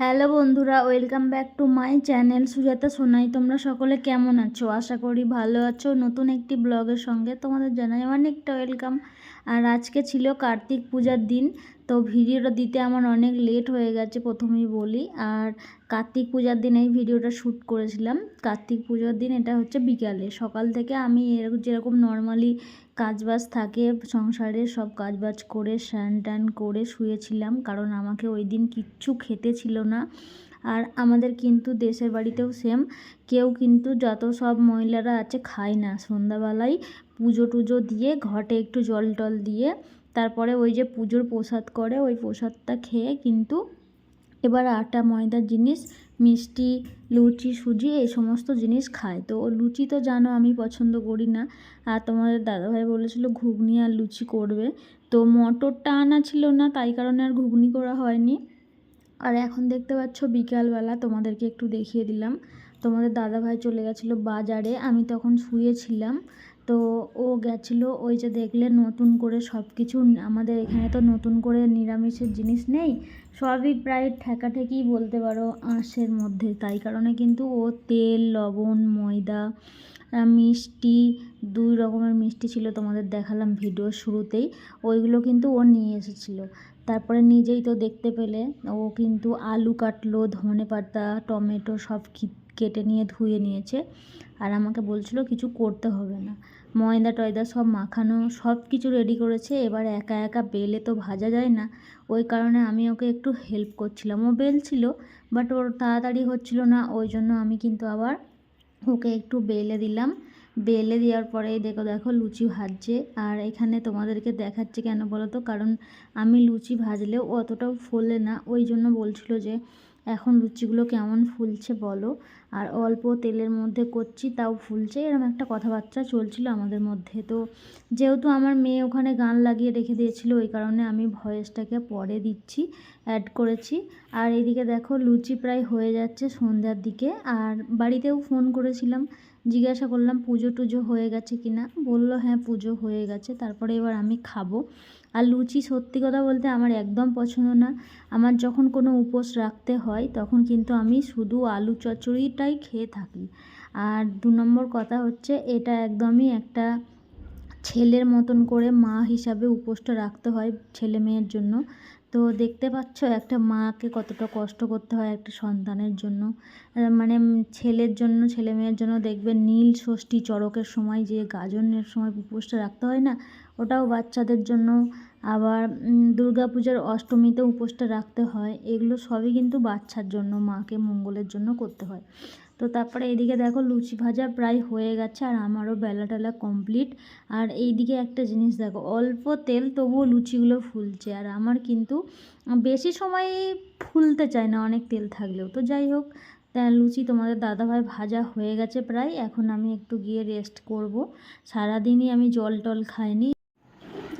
Hello বন্ধুরা, welcome back to my channel Sujata Sonai. তোমরা সকলে কেমন আছো? আশা করি ভালো আছো। নতুন একটি ব্লগের সঙ্গে তোমাদের জানাই অনেকটা ওয়েলকাম। আর আজকে ছিল কার্তিক পূজার দিন তো ভিডিওটা দিতে আমার অনেক লেট হয়ে গেছে প্রথমেই বলি। আর কার্তিক পূজার দিন এই ভিডিওটা শ্যুট করেছিলাম। কার্তিক পূজার দিন এটা হচ্ছে বিকালে। সকাল থেকে আমি এরকম যেরকম নর্মালি কাজবাজ থাকে, সংসারে সব কাজবাজ করে, স্নান টান করে শুয়েছিলাম। কারণ আমাকে ওই দিন কিচ্ছু খেতে ছিল না। আর আমাদের কিন্তু দেশের বাড়িতেও সেম কেউ কিন্তু যত সব মহিলারা আছে খায় না। সন্ধ্যাবেলায় পুজো টুজো দিয়ে ঘটে একটু জল টল দিয়ে তারপরে ওই যে পুজোর প্রসাদ করে, ওই প্রসাদটা খেয়ে কিন্তু এবার আটা, ময়দার জিনিস, মিষ্টি, লুচি, সুজি এই সমস্ত জিনিস খায়। তো লুচি তো জানো আমি পছন্দ করি না। আর তোমাদের দাদাভাই বলেছিল ঘুগনি আর লুচি করবে। তো মটরটা আনা ছিল না, তাই কারণে আর ঘুগনি করা হয়নি। আর এখন দেখতে পাচ্ছ বিকালবেলা, তোমাদেরকে একটু দেখিয়ে দিলাম। তোমাদের দাদাভাই চলে গেছিল বাজারে, আমি তখন শুয়েছিলাম। তো ও গেছিল, ওই যে দেখলে নতুন করে সব কিছু আমাদের এখানে তো নতুন করে নিরামিষের জিনিস নেই, সবই প্রায় ঠেকাঠেকি বলতে পারো আঁশের মধ্যে। তাই কারণে কিন্তু ও তেল, লবণ, ময়দা মিষ্টি, দুই রকমের মিষ্টি ছিল তোমাদের দেখালাম ভিডিওর শুরুতেই, ওইগুলো কিন্তু ও নিয়ে এসেছিল। তারপরে নিজেই তো দেখতে পেলে, ও কিন্তু আলু কাটলো, ধনে পাতা, টমেটো সব কেটে নিয়ে ধুয়ে নিয়েছে, আর আমাকে বলছিল কিছু করতে হবে না। ময়দা টয়দা সব মাখানো, সব কিছু রেডি করেছে। এবার একা একা বেলে তো ভাজা যায় না। ওই কারণে আমি ওকে একটু হেল্প করছিলাম। ও বেলছিল বাট ওর তাড়াতাড়ি হচ্ছিল না। ওই জন্য আমি কিন্তু আবার ওকে একটু বেলে দিলাম। বেলে দেওয়ার পরে দেখো দেখো লুচি ভাজছে। আর এখানে তোমাদেরকে দেখাচ্ছে কেন বলো তো? কারণ আমি লুচি ভাজলেও অতটাও ফোলে না। ওই জন্য বলছিল যে এখন লুচিগুলো কেমন ফুলছে বলো? আর অল্প তেলের মধ্যে করছি, তাও ফুলছে। এরকম একটা কথাবার্তা চলছিল আমাদের মধ্যে। তো যেহেতু আমার মেয়ে ওখানে গান লাগিয়ে রেখে দিয়েছিল, ওই কারণে আমি ভয়েসটাকে পরে দিচ্ছি অ্যাড করেছি। আর এদিকে দেখো, লুচি প্রায় হয়ে যাচ্ছে সন্ধ্যার দিকে। আর বাড়িতেও ফোন করেছিলাম, জিজ্ঞাসা করলাম, পুজো টুজো হয়ে গেছে কি না বলল হ্যাঁ পুজো হয়ে গেছে। তারপরে এবার আমি খাব। আর লুচি সত্যি কথা বলতে আমার একদম পছন্দ না। আমার যখন কোনো উপোস রাখতে হয়, তখন কিন্তু আমি শুধু আলু চচ্চড়িটাই খেয়ে থাকি। আর দু নম্বর কথা হচ্ছে, এটা একদমই একটা ছেলের মতন করে মা হিসাবে উপোসটা রাখতে হয় ছেলে মেয়ের জন্য। তো দেখতে পাচ্ছ একটা মাকে কতটা কষ্ট করতে হয় একটা সন্তানের জন্য। মানে ছেলের জন্য, ছেলে মেয়ের জন্য দেখবে নীল ষষ্ঠী চড়কের সময় যে গাজনের সময় উপোসটা রাখতে হয় না, ওটাও বাচ্চাদের জন্য। আবার দুর্গা পূজার অষ্টমীতে উপোসটা রাখতে হয়। এগুলো সবই কিন্তু বাচ্চার জন্য, মাকে মঙ্গলের জন্য করতে হয়। তো তারপরে এদিকে দেখো লুচি ভাজা প্রায় হয়ে গেছে আর আমারও বেলা টেলা কমপ্লিট আর এইদিকে একটা জিনিস দেখো, অল্প তেল তবুও লুচিগুলো ফুলছে আর আমার কিন্তু বেশি সময় ফুলতে চায় না অনেক তেল থাকলেও। তো যাই হোক লুচি তোমাদের দাদাভাই ভাজা হয়ে গেছে প্রায়, এখন আমি একটু গিয়ে রেস্ট করব। সারাদিনই আমি জল টল খাইনি।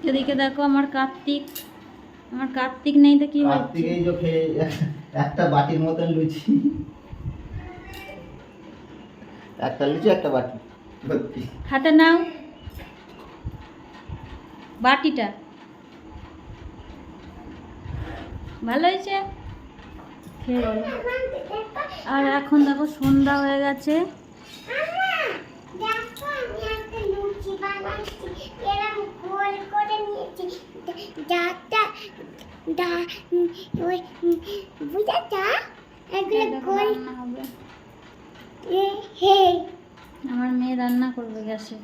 এদিকে দেখো আমার কার্তিক আমার কার্তিক নেই তো কি হচ্ছে? কার্তিকেই চোখে একটা বাটির মতন লুচি। একটা লুচি একটা বাটি। হাতে নাও। বাটিটা। ভালো হয়েছে? আর এখন দেখো সন্ধ্যা হয়ে গেছে। বুঝাটা এগুলো গোল আমার মেয়ে রান্না করবে গ্যাসে।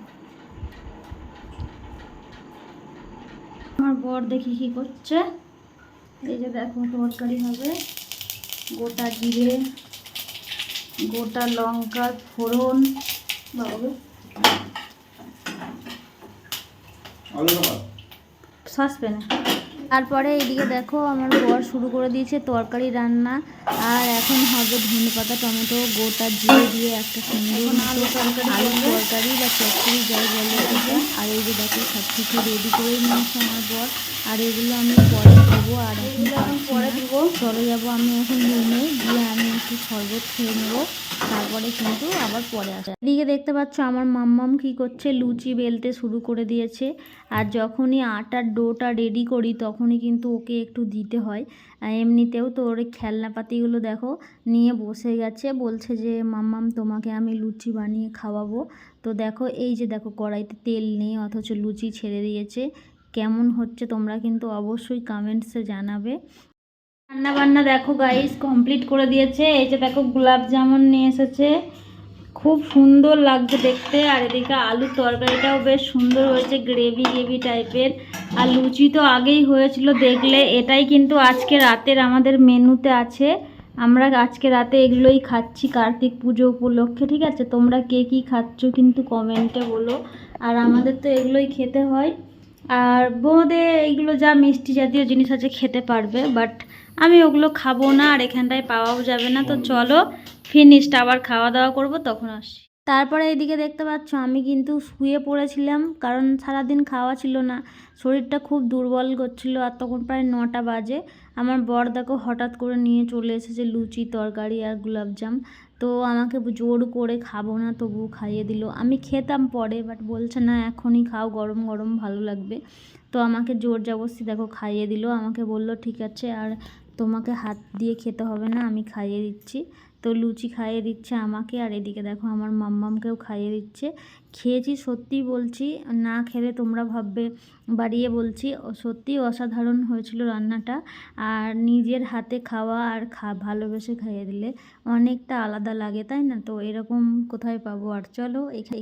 আমার বর দেখি কি করছে। এই যে দেখো তরকারি হবে। গোটা জিরে গোটা লঙ্কা ফোড়ন। বাবু সসপ্যানে তারপরে এদিকে দেখো আমার বর শুরু করে দিয়েছে তরকারি রান্না। আর এখন হবে ধনে পাতা টমেটো গোটা জিরে দিয়ে একটা সুন্দর আলু তরকারি বা চচ্চড়ি যাই বলে দিয়ে আর এই যে দেখো সব কিছু রেডি করে নিয়েছে আমার বর। আর এগুলো আমি পরে খাব আর এখন চলে যাব আমি এখন রুমে, গিয়ে আমি একটু শরবত খেয়ে নেব। তারপরে কিন্তু আবার পরে আসে এদিকে দেখতে পাচ্ছ আমার মাম্মাম কি করছে? লুচি বেলতে শুরু করে দিয়েছে। আর যখনই আটার ডোটা রেডি করি, তখনই কিন্তু ওকে একটু দিতে হয়। এমনিতেও তো ওর খেলনাপাতিগুলো দেখো, নিয়ে বসে গেছে। বলছে যে, মাম্মাম, তোমাকে আমি লুচি বানিয়ে খাওয়াবো। তো দেখো, এই যে দেখো, কড়াইতে তেল নেই, অথচ লুচি ছেড়ে দিয়েছে। কেমন হচ্ছে তোমরা কিন্তু অবশ্যই কমেন্টসে জানাবে। রান্না বান্না দেখো গাইস কমপ্লিট করে দিয়েছে। এই যে দেখো গোলাপ জামুন নিয়ে এসেছে। খুব সুন্দর লাগছে দেখতে। আর এদিকে আলুর তরকারিটাও বেশ সুন্দর হয়েছে গ্রেভি গ্রেভি টাইপের আর লুচি তো আগেই হয়েছিল দেখলে। এটাই কিন্তু আজকে রাতের আমাদের মেনুতে আছে। আমরা আজকে রাতে এগুলোই খাচ্ছি কার্তিক পুজো উপলক্ষে, ঠিক আছে? তোমরা কে কী খাচ্ছ কিন্তু কমেন্টে বলো। আর আমাদের তো এগুলোই খেতে হয়। আর বোঁদে এইগুলো যা মিষ্টি জাতীয় জিনিস আছে খেতে পারবে বাট আমি ওগুলো খাব না আর এখানটায় পাওয়াও যাবে না তো চলো ফিনিশড আবার খাওয়া দাওয়া করব তখন আসি তারপরে এইদিকে দেখতে পাচ্ছ আমি কিন্তু শুয়ে পড়েছিলাম কারণ সারাদিন খাওয়া ছিল না শরীরটা খুব দুর্বল করছিল আর তখন প্রায় নটা বাজে। আমার বর দেখো হঠাৎ করে নিয়ে চলে এসেছে লুচি তরকারি আর গোলাপজাম তো আমাকে জোর করে খাব না তবু খাইয়ে দিল। আমি খেতাম পরে বাট বলছে না এখনই খাও গরম গরম ভালো লাগবে। তো আমাকে জোর জবরদস্তি দেখো খাইয়ে দিল আমাকে বলল ঠিক আছে আর তোমাকে হাত দিয়ে খেতে হবে না, আমি খাইয়ে দিচ্ছি। তো লুচি খাইয়ে দিচ্ছে আমাকে, আর এদিকে দেখো আমার মাম্মামকেও খাইয়ে দিচ্ছে। খেয়েছি সত্যি বলছি, না খেলে তোমরা ভাববে, বাড়িয়ে বলছি, ও সত্যিই অসাধারণ হয়েছিল রান্নাটা। আর নিজের হাতে খাওয়া আর খা, ভালোবেসে খাইয়ে দিলে অনেকটা আলাদা লাগে, তাই না? তো এরকম কোথায় পাবো? আর চলো, এখানে